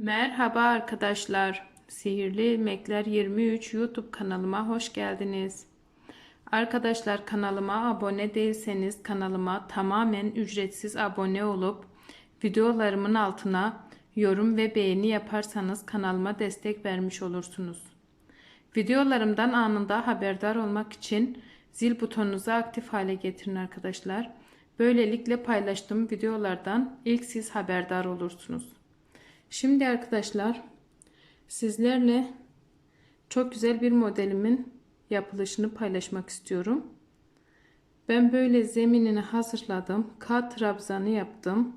Merhaba arkadaşlar. Sihirli İlmekler 23 YouTube kanalıma hoş geldiniz. Arkadaşlar kanalıma abone değilseniz kanalıma tamamen ücretsiz abone olup videolarımın altına yorum ve beğeni yaparsanız kanalıma destek vermiş olursunuz. Videolarımdan anında haberdar olmak için zil butonunuzu aktif hale getirin arkadaşlar. Böylelikle paylaştığım videolardan ilk siz haberdar olursunuz. Şimdi arkadaşlar sizlerle çok güzel bir modelimin yapılışını paylaşmak istiyorum. Ben böyle zeminini hazırladım. Kat trabzanı yaptım.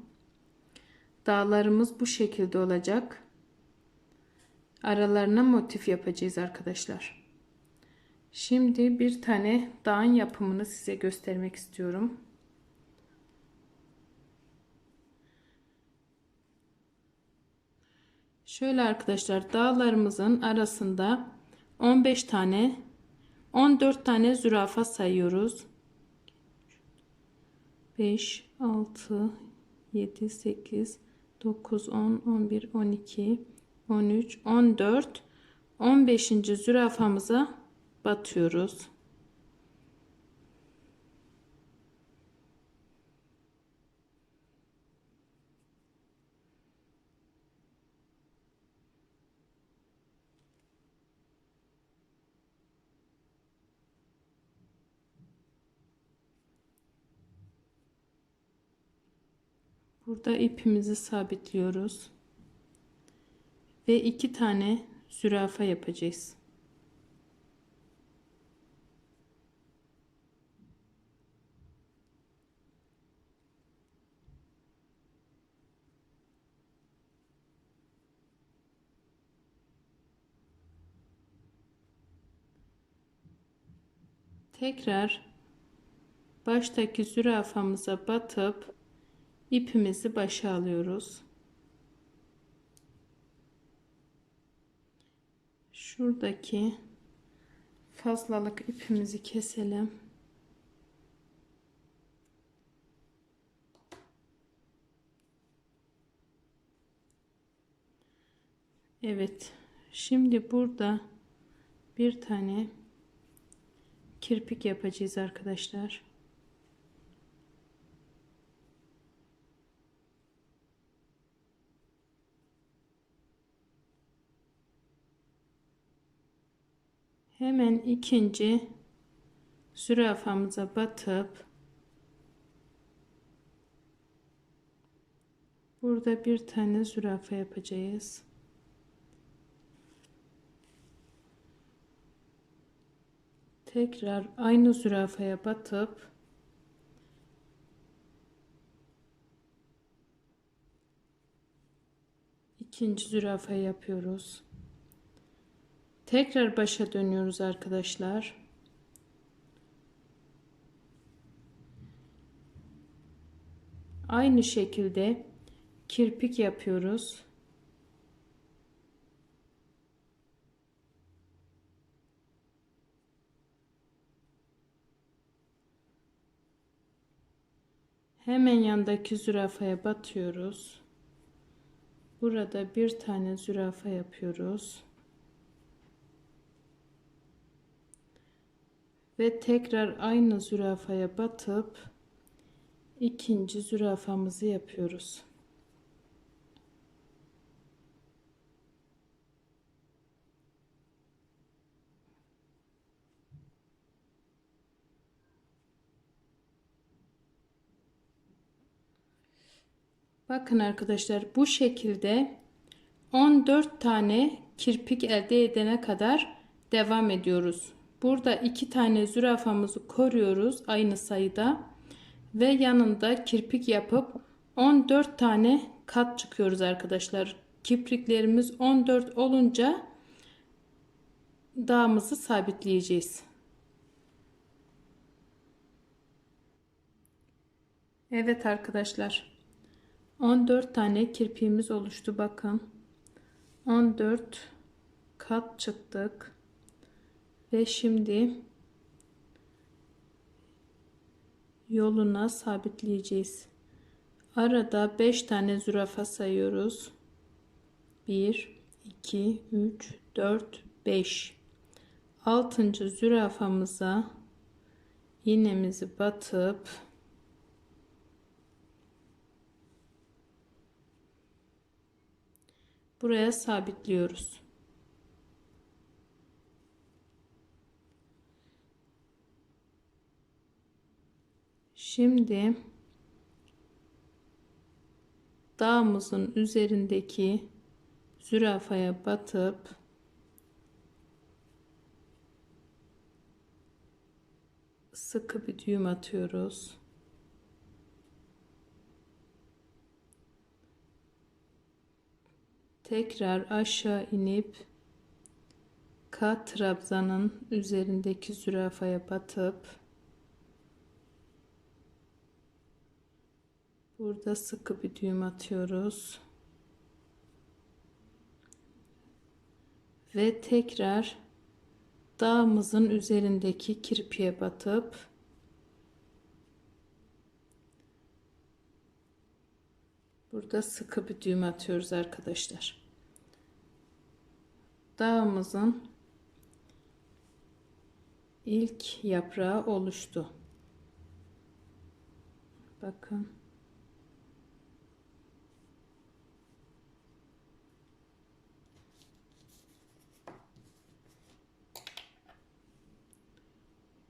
Dağlarımız bu şekilde olacak. Aralarına motif yapacağız arkadaşlar. Şimdi bir tane dağın yapımını size göstermek istiyorum. Şöyle arkadaşlar dağlarımızın arasında 15 tane 14 tane zürafa sayıyoruz. 5 6 7 8 9 10 11 12 13 14 15. zürafamıza batıyoruz. Burada ipimizi sabitliyoruz. Ve iki tane zürafa yapacağız. Tekrar baştaki zürafamıza batıp ipimizi başa alıyoruz. Şuradaki fazlalık ipimizi keselim. Evet. Şimdi burada bir tane kirpik yapacağız arkadaşlar. Hemen ikinci zürafamıza batıp burada bir tane zürafa yapacağız. Tekrar aynı zürafaya batıp ikinci zürafa yapıyoruz. Tekrar başa dönüyoruz arkadaşlar. Aynı şekilde kirpik yapıyoruz. Hemen yandaki zürafaya batıyoruz. Burada bir tane zürafa yapıyoruz. Ve tekrar aynı zürafaya batıp ikinci zürafamızı yapıyoruz. Bakın arkadaşlar bu şekilde 14 tane kirpik elde edene kadar devam ediyoruz. Burada iki tane zürafamızı koruyoruz aynı sayıda ve yanında kirpik yapıp 14 tane kat çıkıyoruz arkadaşlar. Kipriklerimiz 14 olunca dağımızı sabitleyeceğiz. Evet arkadaşlar. 14 tane kirpiğimiz oluştu bakın. 14 kat çıktık. Ve şimdi yoluna sabitleyeceğiz. Arada 5 tane zürafa sayıyoruz. 1 1 2 3 4 5 altıncı zürafamıza iğnemizi batıp buraya sabitliyoruz. Şimdi dağımızın üzerindeki zürafaya batıp sıkı bir düğüm atıyoruz. Tekrar aşağı inip K trabzanın üzerindeki zürafaya batıp burada sıkı bir düğüm atıyoruz. Ve tekrar dağımızın üzerindeki kirpiye batıp burada sıkı bir düğüm atıyoruz arkadaşlar. Dağımızın ilk yaprağı oluştu. Bakın.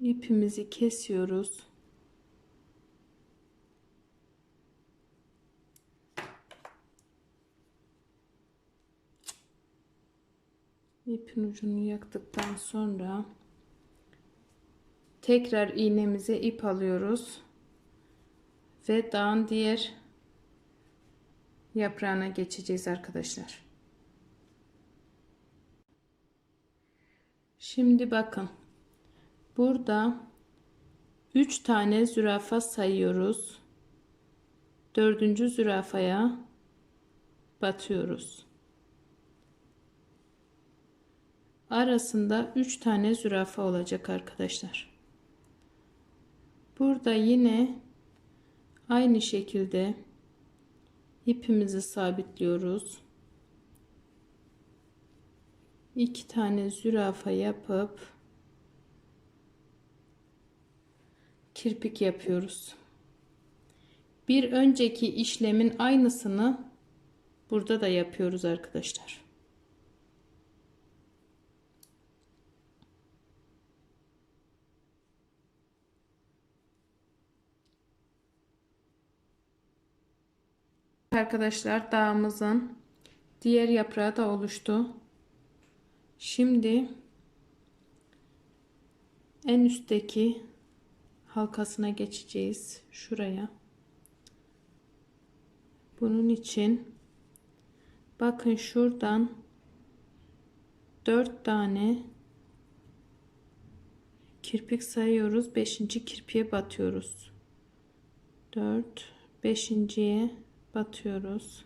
İpimizi kesiyoruz. İpin ucunu yaktıktan sonra tekrar iğnemize ip alıyoruz ve dağın diğer yaprağına geçeceğiz arkadaşlar. Şimdi bakın Burada 3 tane zürafa sayıyoruz. Dördüncü zürafaya batıyoruz. Arasında 3 tane zürafa olacak arkadaşlar. Burada yine aynı şekilde ipimizi sabitliyoruz. 2 tane zürafa yapıp kirpik yapıyoruz. Bir önceki işlemin aynısını burada da yapıyoruz arkadaşlar. Arkadaşlar dağımızın diğer yaprağı da oluştu. Şimdi en üstteki halkasına geçeceğiz şuraya. Bunun için bakın şuradan 4 tane kirpik sayıyoruz. 5. kirpiğe batıyoruz. 4 5.ye batıyoruz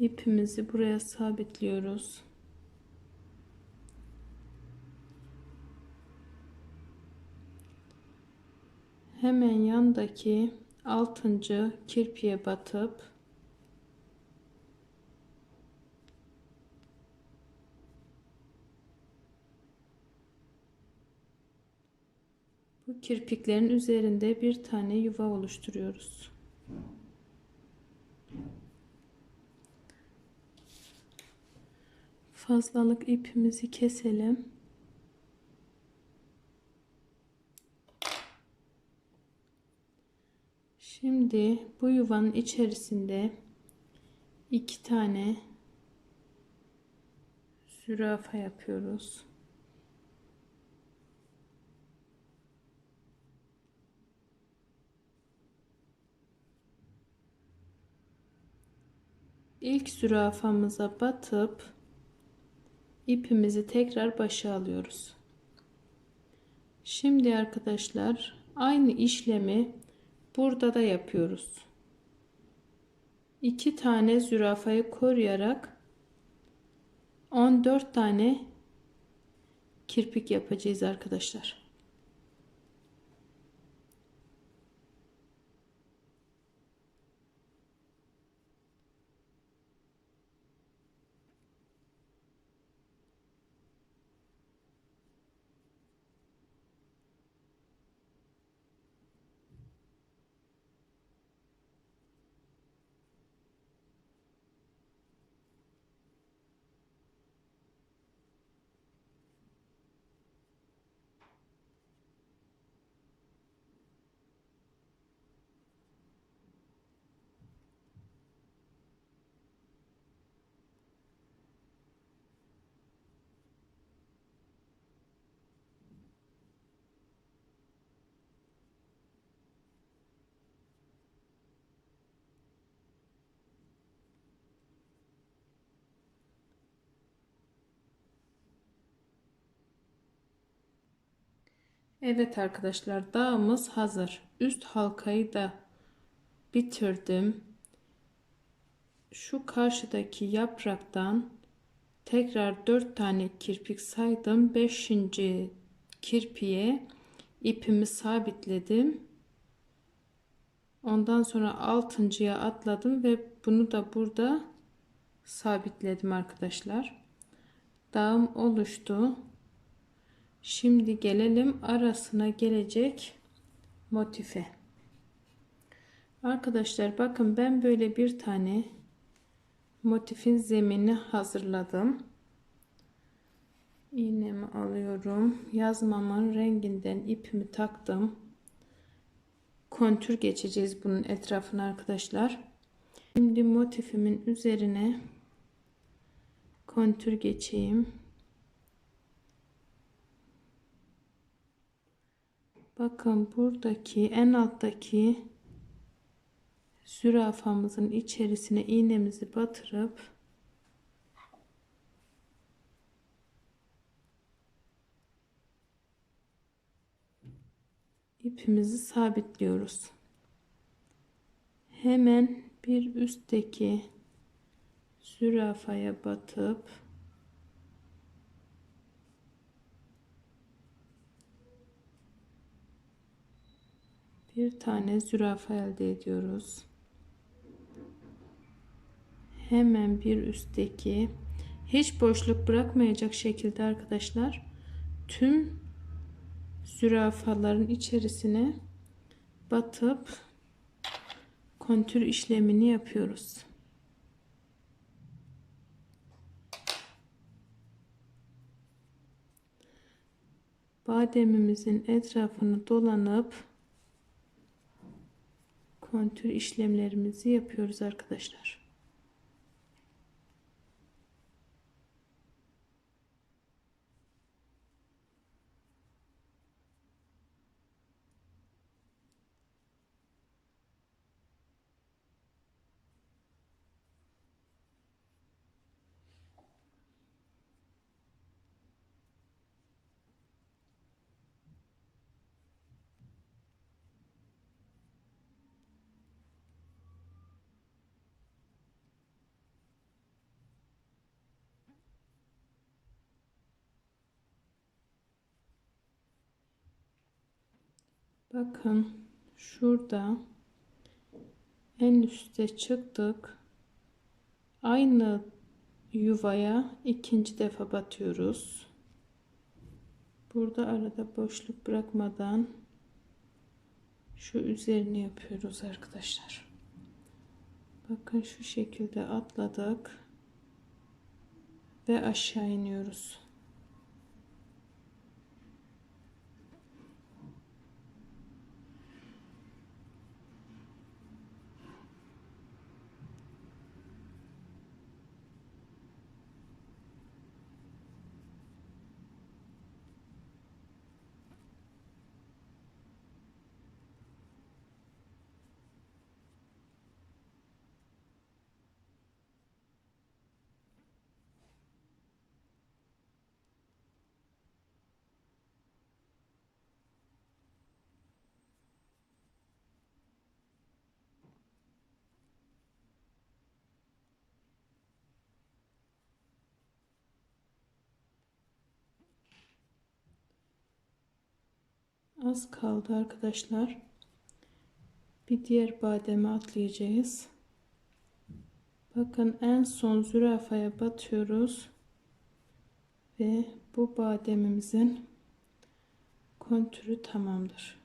ipimizi buraya sabitliyoruz. Hemen yandaki altıncı kirpiye batıp bu kirpiklerin üzerinde bir tane yuva oluşturuyoruz. Fazlalık ipimizi keselim. Şimdi bu yuvanın içerisinde iki tane zürafa yapıyoruz. İlk zürafamıza batıp ipimizi tekrar başa alıyoruz. Şimdi arkadaşlar aynı işlemi burada da yapıyoruz. İki tane zürafayı koruyarak 14 tane kirpik yapacağız arkadaşlar. Evet arkadaşlar dağımız hazır. Üst halkayı da bitirdim. Şu karşıdaki yapraktan tekrar 4 tane kirpik saydım. 5. kirpiğe ipimi sabitledim. Ondan sonra 6.ya atladım ve bunu da burada sabitledim arkadaşlar. Dağım oluştu. Şimdi gelelim arasına gelecek motife. Arkadaşlar bakın ben böyle bir tane motifin zemini hazırladım. İğnemi alıyorum. Yazmamın renginden ipimi taktım. Kontür geçeceğiz bunun etrafına arkadaşlar. Şimdi motifimin üzerine kontür geçeyim. Bakın buradaki en alttaki zürafamızın içerisine iğnemizi batırıp ipimizi sabitliyoruz. Hemen bir üstteki zürafaya batıp bir tane zürafa elde ediyoruz. Hemen bir üstteki hiç boşluk bırakmayacak şekilde arkadaşlar tüm zürafaların içerisine batıp kontür işlemini yapıyoruz. Bademimizin etrafını dolanıp kontür işlemlerimizi yapıyoruz arkadaşlar. Bakın şurada en üste çıktık. Aynı yuvaya ikinci defa batıyoruz. Burada arada boşluk bırakmadan şu üzerini yapıyoruz arkadaşlar. Bakın şu şekilde atladık ve aşağı iniyoruz. Az kaldı arkadaşlar. Bir diğer bademe atlayacağız. Bakın en son zürafaya batıyoruz. Ve bu bademimizin kontürü tamamdır.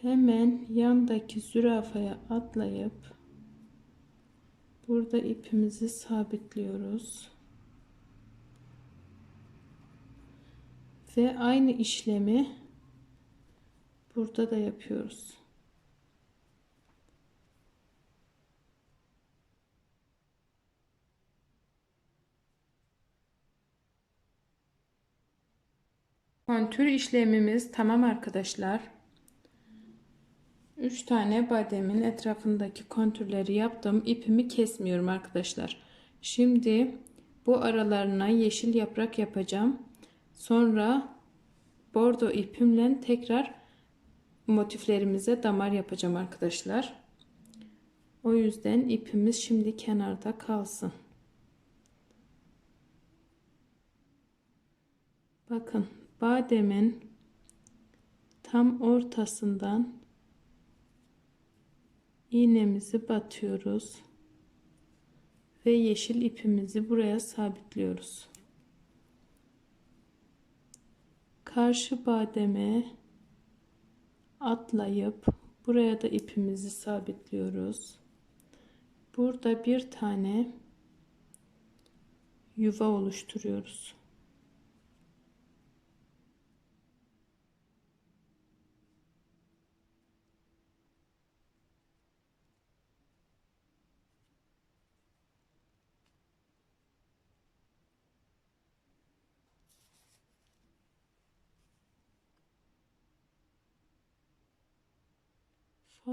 Hemen yandaki zürafaya atlayıp burada ipimizi sabitliyoruz. Ve aynı işlemi burada da yapıyoruz. Kontür işlemimiz tamam arkadaşlar. 3 tane bademin etrafındaki kontürleri yaptım. İpimi kesmiyorum arkadaşlar. Şimdi bu aralarına yeşil yaprak yapacağım. Sonra bordo ipimle tekrar motiflerimize damar yapacağım arkadaşlar. O yüzden ipimiz şimdi kenarda kalsın. Bakın bademin tam ortasından iğnemizi batıyoruz ve yeşil ipimizi buraya sabitliyoruz. Karşı bademe atlayıp buraya da ipimizi sabitliyoruz. Burada bir tane yuva oluşturuyoruz.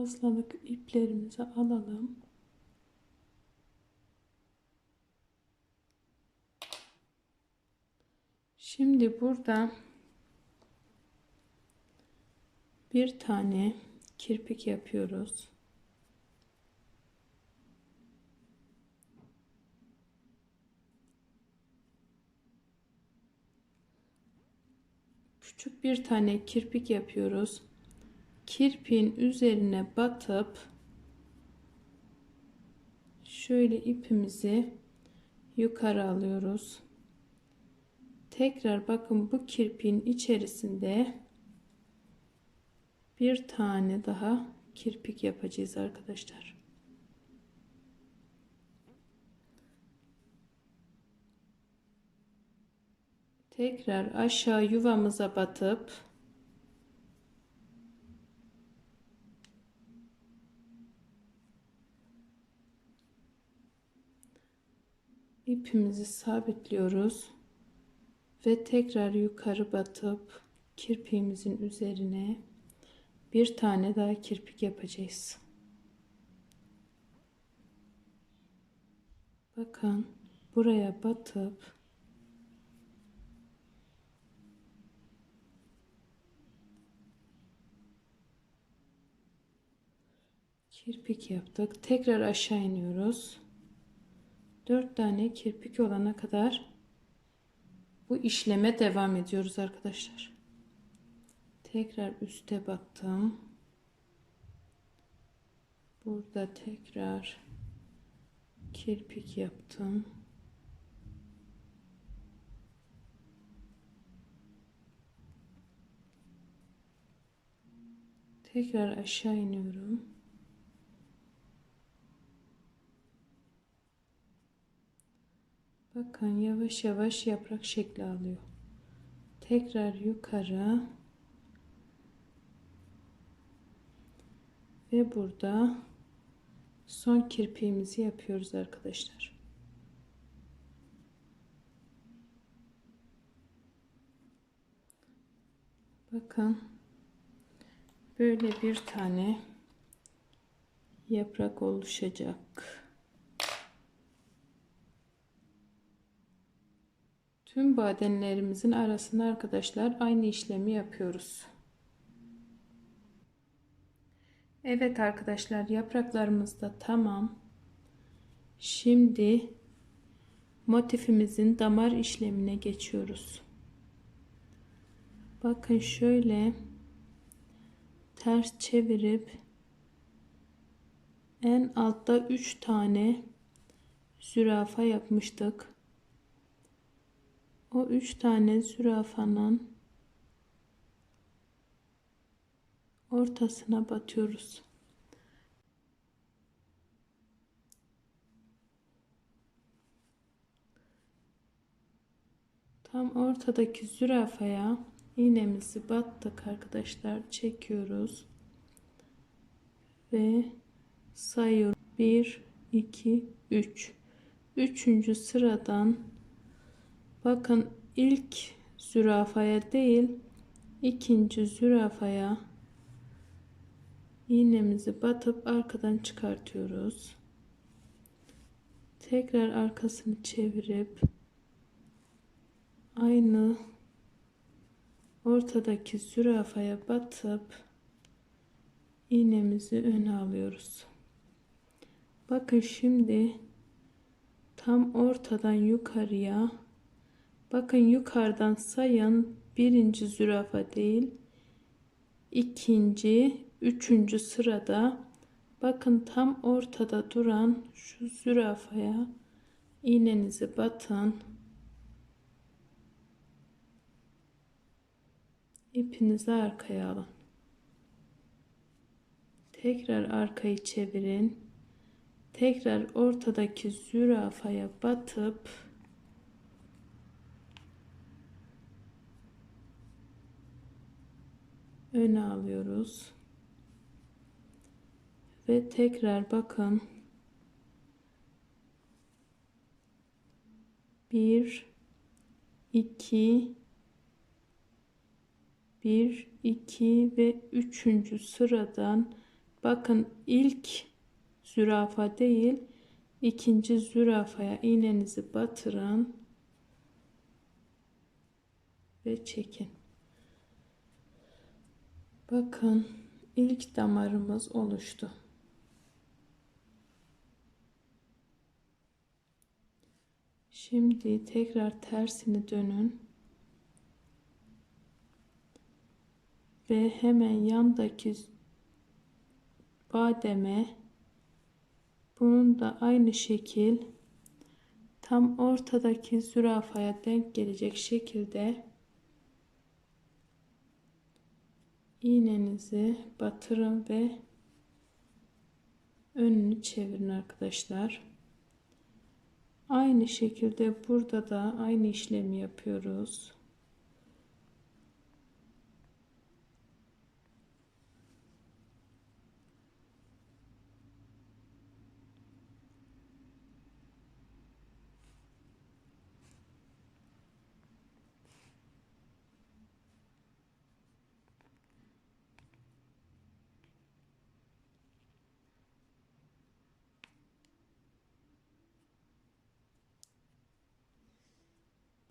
Fazlalık iplerimizi alalım. Şimdi burada bir tane kirpik yapıyoruz. Küçük bir tane kirpik yapıyoruz kirpiğin üzerine batıp şöyle ipimizi yukarı alıyoruz. Tekrar bakın bu kirpiğin içerisinde bir tane daha kirpik yapacağız arkadaşlar. Tekrar aşağı yuvamıza batıp ipimizi sabitliyoruz ve tekrar yukarı batıp kirpiğimizin üzerine bir tane daha kirpik yapacağız. Bakın buraya batıp kirpik yaptık. Tekrar aşağı iniyoruz. 4 tane kirpik olana kadar bu işleme devam ediyoruz arkadaşlar. Tekrar üste battım. Burada tekrar kirpik yaptım. Tekrar aşağı iniyorum. Bakın yavaş yavaş yaprak şekli alıyor. Tekrar yukarı. Ve burada son kirpiğimizi yapıyoruz arkadaşlar. Bakın böyle bir tane yaprak oluşacak. Tüm badenlerimizin arasına arkadaşlar aynı işlemi yapıyoruz. Evet arkadaşlar yapraklarımız da tamam. Şimdi motifimizin damar işlemine geçiyoruz. Bakın şöyle ters çevirip en altta 3 tane zürafa yapmıştık o üç tane zürafanın ortasına batıyoruz. Tam ortadaki zürafaya iğnemizi battık arkadaşlar. Çekiyoruz. Ve sayıyorum. 1, 2, 3. Üçüncü sıradan Bakın ilk zürafaya değil ikinci zürafaya iğnemizi batıp arkadan çıkartıyoruz. Tekrar arkasını çevirip aynı ortadaki zürafaya batıp iğnemizi öne alıyoruz. Bakın şimdi tam ortadan yukarıya bakın yukarıdan sayın. Birinci zürafa değil. İkinci üçüncü sırada. Bakın tam ortada duran şu zürafaya iğnenizi batın. İpinizi arkaya alın. Tekrar arkayı çevirin. Tekrar ortadaki zürafaya batıp öne alıyoruz ve tekrar bakın bir iki bir iki ve üçüncü sıradan bakın ilk zürafa değil ikinci zürafaya iğnenizi batırın ve çekin. Bakın ilk damarımız oluştu. Şimdi tekrar tersini dönün. Ve hemen yandaki bademe bunun da aynı şekil tam ortadaki zürafaya denk gelecek şekilde iğnenizi batırın ve önünü çevirin arkadaşlar. Aynı şekilde burada da aynı işlemi yapıyoruz.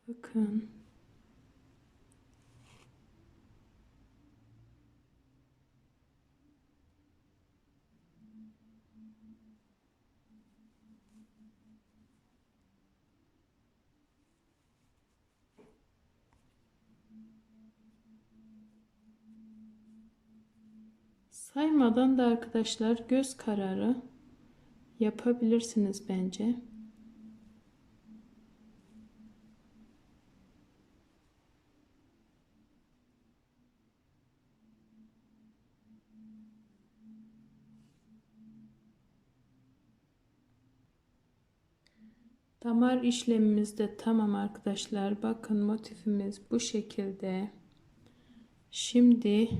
Bakın. Saymadan da arkadaşlar göz kararı yapabilirsiniz bence. Damar işlemimiz de tamam arkadaşlar. Bakın motifimiz bu şekilde. Şimdi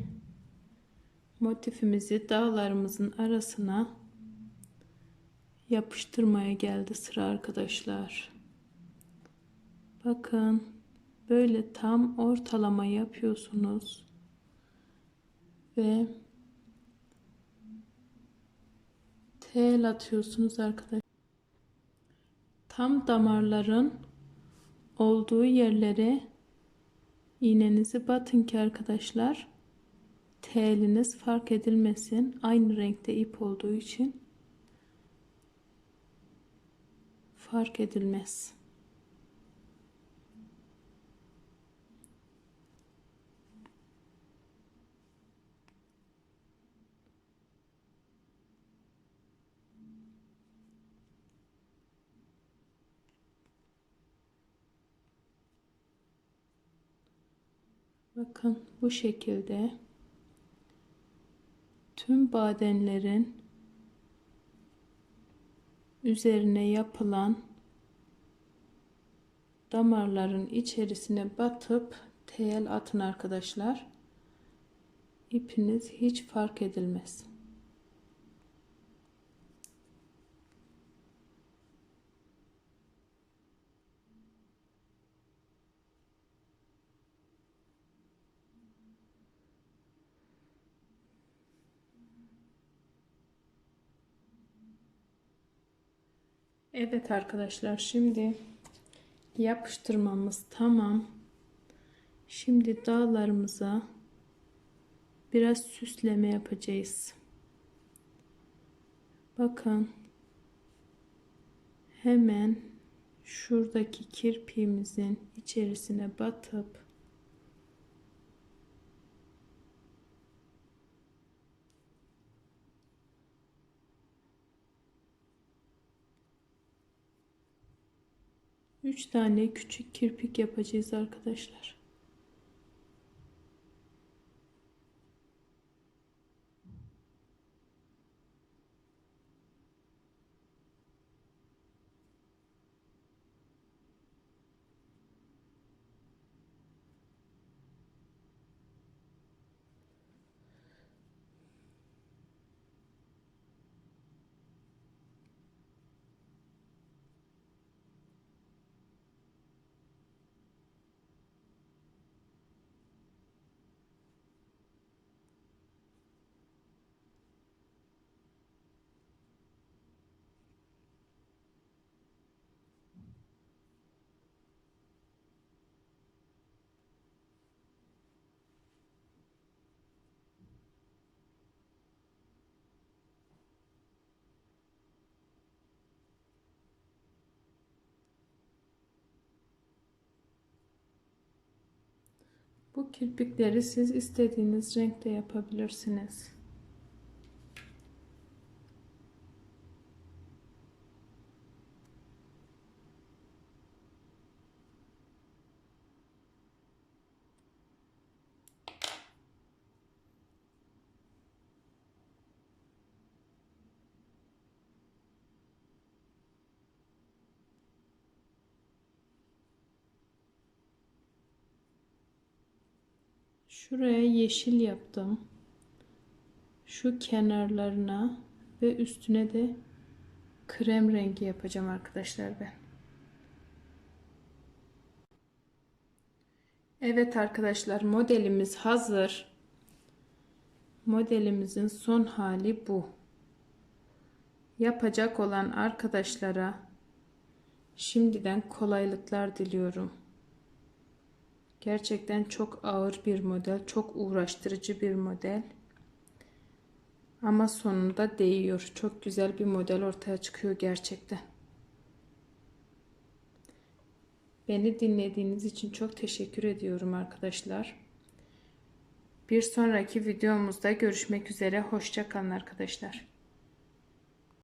motifimizi dağlarımızın arasına yapıştırmaya geldi sıra arkadaşlar. Bakın böyle tam ortalama yapıyorsunuz. Ve tel atıyorsunuz arkadaşlar tam damarların olduğu yerlere iğnenizi batın ki arkadaşlar teliniz fark edilmesin. Aynı renkte ip olduğu için fark edilmez. Bakın bu şekilde tüm badenlerin üzerine yapılan damarların içerisine batıp tel atın arkadaşlar. İpiniz hiç fark edilmez. Evet arkadaşlar şimdi yapıştırmamız tamam. Şimdi dağlarımıza biraz süsleme yapacağız. Bakın hemen şuradaki kirpiğimizin içerisine batıp üç tane küçük kirpik yapacağız arkadaşlar. Bu kirpikleri siz istediğiniz renkte yapabilirsiniz. Şuraya yeşil yaptım. Şu kenarlarına ve üstüne de krem rengi yapacağım arkadaşlar ben. Evet arkadaşlar modelimiz hazır. Modelimizin son hali bu. Yapacak olan arkadaşlara şimdiden kolaylıklar diliyorum. Gerçekten çok ağır bir model, çok uğraştırıcı bir model. Ama sonunda değiyor. Çok güzel bir model ortaya çıkıyor gerçekten. Beni dinlediğiniz için çok teşekkür ediyorum arkadaşlar. Bir sonraki videomuzda görüşmek üzere. Hoşçakalın arkadaşlar.